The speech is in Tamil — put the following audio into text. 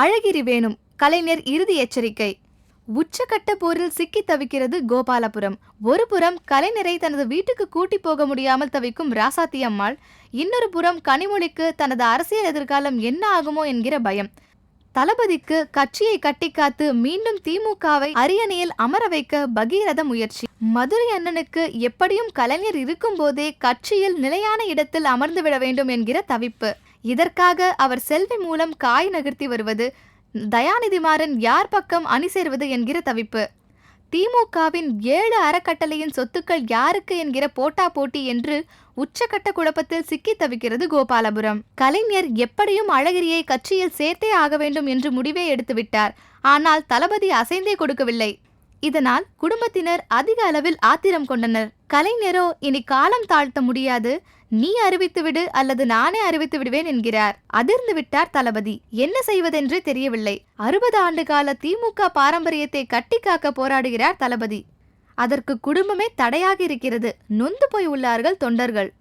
அழகிரி வேணும் கலைஞர் இறுதி எச்சரிக்கை. உச்சக்கட்ட போரில் சிக்கி தவிக்கிறது கோபாலபுரம். ஒரு புறம் கலைஞரை தனது வீட்டுக்கு கூட்டி போக முடியாமல் தவிக்கும் ராசாத்தி அம்மாள். இன்னொரு புறம் கனிமொழிக்கு தனது அரசியல் எதிர்காலம் என்ன ஆகுமோ என்கிற பயம். தளபதிக்கு கட்சியை கட்டிக்காத்து மீண்டும் திமுகவை அரியணையில் அமர வைக்க பகீரத முயற்சி. மதுரை அண்ணனுக்கு எப்படியும் கலைஞர் இருக்கும்போதே கட்சியில் நிலையான இடத்தில் அமர்ந்து விட வேண்டும் என்கிற தவிப்பு. இதற்காக அவர் செல்வி மூலம் காய் நகர்த்தி வருவது தயாநிதிமாறன் யார் பக்கம் அணி சேர்வது என்கிற தவிப்பு. திமுகவின் ஏழு அறக்கட்டளையின் சொத்துக்கள் யாருக்கு என்கிற போட்டா போட்டி என்று உச்சக்கட்ட குழப்பத்தில் சிக்கி தவிக்கிறது கோபாலபுரம். கலைஞர் எப்படியும் அழகிரியை கட்சியில் சேர்த்தே ஆக வேண்டும் என்று முடிவே எடுத்துவிட்டார். ஆனால் தளபதி அசைந்தே கொடுக்கவில்லை. இதனால் குடும்பத்தினர் அதிக அளவில் ஆத்திரம் கொண்டனர். கலைஞரோ இனி காலம் தாழ்த்த முடியாது. நீ அறிவித்து விடு அல்லது நானே அறிவித்து விடுவேன் என்கிறார். அதிர்ந்து விட்டார் தளபதி. என்ன செய்வதென்றே தெரியவில்லை. அறுபது ஆண்டு கால திமுக பாரம்பரியத்தை கட்டி காக்க போராடுகிறார் தளபதி. அதற்கு குடும்பமே தடையாக இருக்கிறது. நொந்து போய் உள்ளார்கள் தொண்டர்கள்.